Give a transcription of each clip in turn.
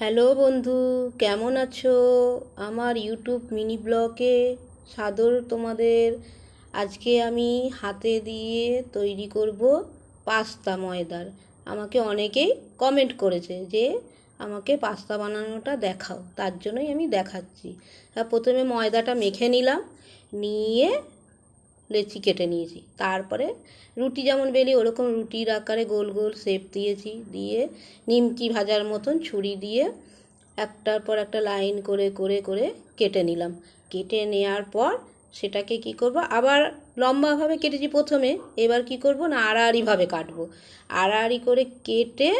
Hello বন্ধু, কেমন আছো? আমার ইউটিউব মিনি ব্লগে সাদর তোমাদের। আজকে আমি হাতে দিয়ে তৈরি করব পাস্তা ময়দার। আমাকে অনেকেই কমেন্ট করেছে যে, আমাকে পাস্তা বানানোটা দেখাও। তার জন্যই আমি দেখাচ্ছি। প্রথমে ময়দাটা মেখে নিলাম, নিয়ে লেচি কেটে নিয়েছি। তারপরে রুটি যেমন বেলি, ওরকম রুটির আকারে গোল গোল শেপ দিয়েছি। দিয়ে নিমকি ভাজার মতন ছুরি দিয়ে একটার পর একটা লাইন করে করে করে কেটে নিলাম। কেটে নেওয়ার পর সেটাকে কি করব? আবার লম্বাভাবে কেটেছি প্রথমে। এবার কি করব? না, আড়াআড়িভাবে কাটবো। আড়াআড়ি করে কেটে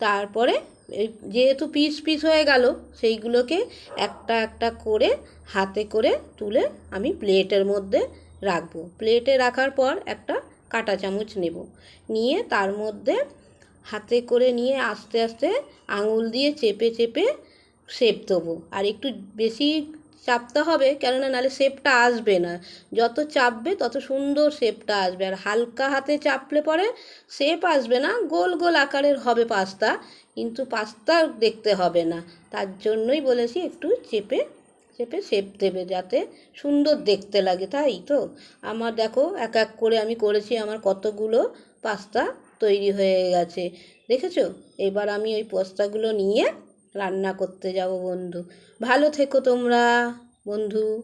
তারপরে যেহেতু পিস পিস হয়ে গেল, সেইগুলোকে একটা একটা করে হাতে করে তুলে আমি প্লেটের মধ্যে রাখব। প্লেটে রাখার পর একটা কাঁটা চামচ নেব। নিয়ে তার মধ্যে হাতে করে নিয়ে আস্তে আস্তে আঙুল দিয়ে চেপে চেপে শেপ দেবো। আর একটু বেশি চাপতে হবে, কেননা নাহলে শেপটা আসবে না। যত চাপবে তত সুন্দর শেপটা আসবে। আর হালকা হাতে চাপলে পরে শেপ আসবে না, গোল গোল আকারের হবে পাস্তা। কিন্তু পাস্তা দেখতে হবে না। তার জন্যই বলেছি একটু চেপে চেপে শেপ দেবে যাতে সুন্দর দেখতে লাগে, তাই তো? আমার দেখো, এক এক করে আমি করেছি, আমার কতগুলো পাস্তা তৈরি হয়ে গেছে। দেখেছ? এবার আমি ওই পাস্তাগুলো নিয়ে রান্না করতে যাব বন্ধু। ভালো থেকো তোমরা, বন্ধু।